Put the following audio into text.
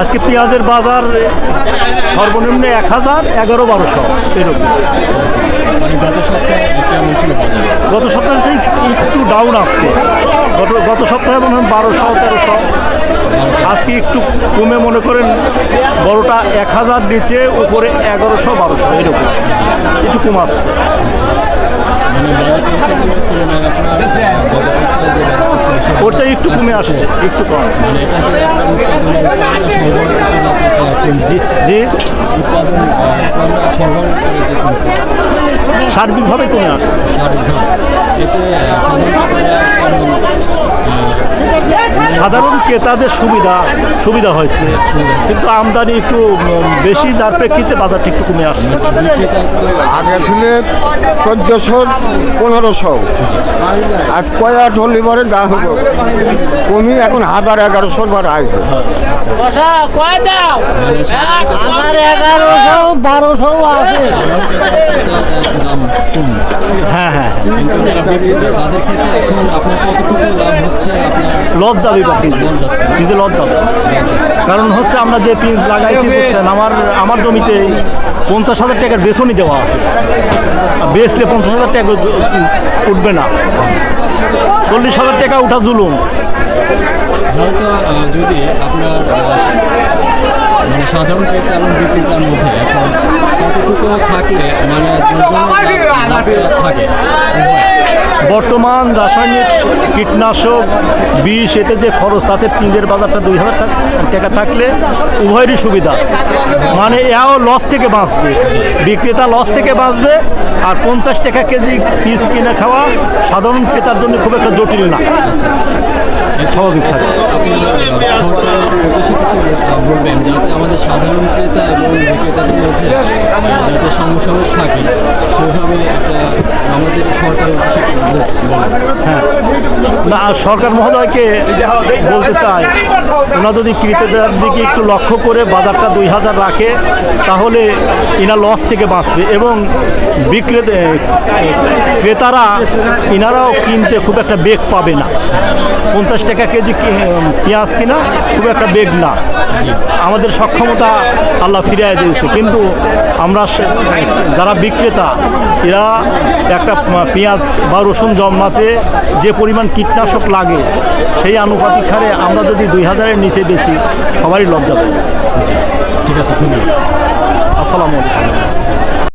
আজকে পেঁয়াজের বাজার সর্বনিম্ন এক হাজার এগারো বারোশো এরকম। মানে গত সপ্তাহে গত সেই একটু ডাউন আজকে। গত গত সপ্তাহে মনে হয় বারোশো তেরোশো। আজকে একটু কমে মনে করেন বড়টা এক হাজার নিচে উপরে এগারোশো বারোশো এরকম। একটু কম আসছে মানে বাজার পেঁয়াজের তুলনায় আপনার আহ, গত সপ্তাহে যে বাজার সে- একটু কমে আসছে একটু কম। জি সার্বিকভাবে কমে আসছে। সাধারণ ক্রেতাদের সুবিধা সুবিধা হয়েছে। কিন্তু আমদানি একটু বেশি যার প্রেক্ষিতে বাজারটি একটু কমে আসছে। আগে ছিল চোদ্দশো পনেরোশো। আর কয়া চল্লি পরে দাম হব কমি এখন হাজার এগারোশো বার আসবে বারোশো আছে। হ্যাঁ হ্যাঁ। তাদের ক্ষেত্রে এখন আপনার কতটুকু লাভ হচ্ছে লস যাবে বা লস লস যাবে কারণ হচ্ছে আমরা যে পিস লাগাইছি বুঝছেন আমার আমার জমিতে পঞ্চাশ হাজার টাকার বেসনই দেওয়া আছে। বেচলে পঞ্চাশ হাজার টাকা উঠবে না। চল্লিশ হাজার টাকা উঠা জুলুম। যদি আপনার মানে সাধারণ ক্রেতা এবং বিক্রেতার মধ্যে এখন কতটুকু থাকলে মানে থাকে? বর্তমান রাসায়নিক কীটনাশক বিষ এতে যে খরচ তাতে পিঁজের বাজারটা দুই হাজার টাকা- টাকা থাকলে উভয়েরই সুবিধা। মানে এও লস থেকে বাঁচবে। বিক্রেতা লস থেকে বাঁচবে আর পঞ্চাশ টাকা কেজি পিস কিনে খাওয়া সাধারণ ক্রেতার জন্য খুব একটা জটিল না। স্বাভাবিক থাকে। কিছু বলবেন যাতে আমাদের সাধারণ ক্রেতা এবং বিক্রেতাদের মধ্যে যাতে সমসাময়িক থাকে সেভাবে একটা আমাদের সরকার হ্যাঁ। না সরকার মহোদয়কে বলতে চাই ওনা যদি ক্রেতাদের দিকে একটু লক্ষ্য করে বাজারটা দুই হাজার রাখে তাহলে ইনা লস থেকে বাঁচবে। এবং বিক্রেতা ক্রেতারা ইনারাও কিনতে খুব একটা বেগ পাবে না। পঞ্চাশ টাকা কেজি পেঁয়াজ কিনা খুব একটা বেগ না। আমাদের সক্ষমতা আল্লাহ ফিরিয়ে দিয়েছে। কিন্তু আমরা যারা বিক্রেতা এরা একটা পেঁয়াজ বা রসুন জমাতে যে পরিমাণ কীটনাশক লাগে সেই আনুপাতিক হারে আমরা যদি দুই হাজারের নিচে বেশি সবারই লজ্জা পাই ঠিক আছে ধন্যবাদ। আসসালামু আলাইকুম।